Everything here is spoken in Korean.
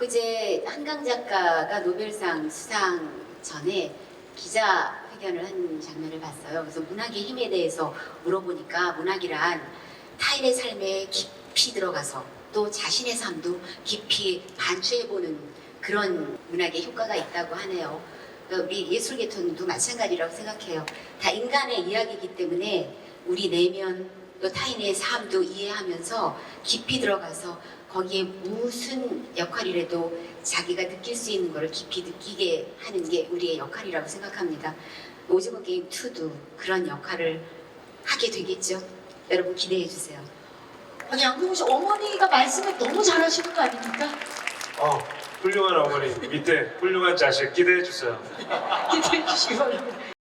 엊그제 한강 작가가 노벨상 수상 전에 기자 회견을 한 장면을 봤어요. 그래서 문학의 힘에 대해서 물어보니까 문학이란 타인의 삶에 깊이 들어가서 또 자신의 삶도 깊이 반추해보는 그런 문학의 효과가 있다고 하네요. 그러니까 우리 예술계통도 마찬가지라고 생각해요. 다 인간의 이야기이기 때문에 우리 내면 또 타인의 삶도 이해하면서 깊이 들어가서 거기에 무슨 역할이라도 자기가 느낄 수 있는 것을 깊이 느끼게 하는 게 우리의 역할이라고 생각합니다. 오징어 게임 2도 그런 역할을 하게 되겠죠. 여러분 기대해 주세요. 아니 양동근 씨 어머니가 말씀을 너무 잘하시는 거 아닙니까? 어, 훌륭한 어머니 밑에 훌륭한 자식 기대해 주세요. 기대해 주시기 바랍니다.